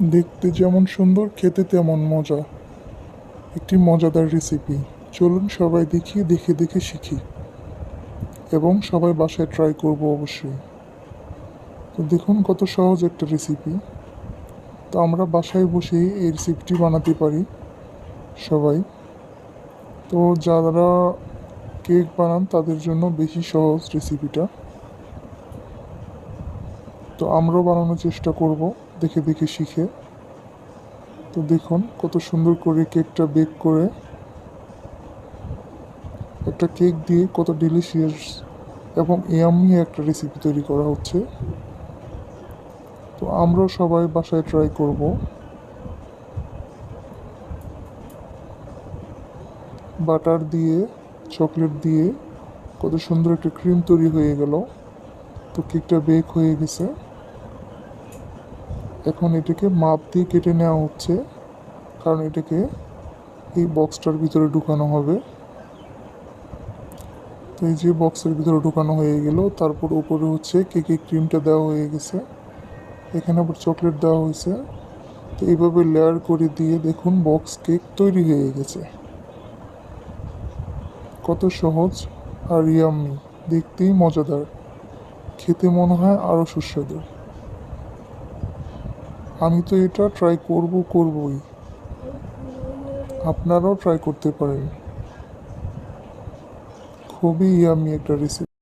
দেখতে যেমন সুন্দর, খেতে তেমন মজা। একটি মজাদার রেসিপি চলুন সবাই দেখি, দেখে দেখে শিখি। এবং সবাই বাসায় ট্রাই করব অবশ্যই। তো দেখুন কত সহজ একটা রেসিপি তো আমরা বাসায় বসেই এই রেসিপিটি বানাতে পারি সবাই। তো যারা কেক বানান তাদের জন্য বেশি সহজ রেসিপিটা তো আমরাও বানানোর চেষ্টা করব, দেখে দেখে শিখে। তো দেখুন কত সুন্দর করে কেকটা বেক করে। একটা কেক দিয়ে কত ডেলিশিয়াস এবং ইয়ামি একটা রেসিপি তৈরি করা হচ্ছে। তো আমরাও সবাই বাসায় ট্রাই করব। বাটার দিয়ে চকলেট দিয়ে কত সুন্দর একটা ক্রিম তৈরি হয়ে গেল। তো কেকটা বেক হয়ে গেছে। এখন এটাকে মাপ দিয়ে কেটে নেওয়া হচ্ছে। কারণ এটাকে এই বক্সটার ভিতরে ঢুকানো হবে। তো এই যে বক্সের ভিতরে ঢুকানো হয়ে গেল, তারপর উপরে হচ্ছে কেকে ক্রিমটা দেওয়া হয়ে গেছে। এখানে আবার চকলেট দেওয়া হয়েছে। তো এইভাবে লেয়ার করে দিয়ে দেখুন বক্স কেক তৈরি হয়ে গেছে। কত সহজ আর ইয়াম্মি দেখতেই মজাদার। খেতে মনে হয় আরও সুস্বাদু। আমি তো এটা ট্রাই করব করবই। আপনারাও ট্রাই করতে পারেন। খুবই আমি একটা রেসিপি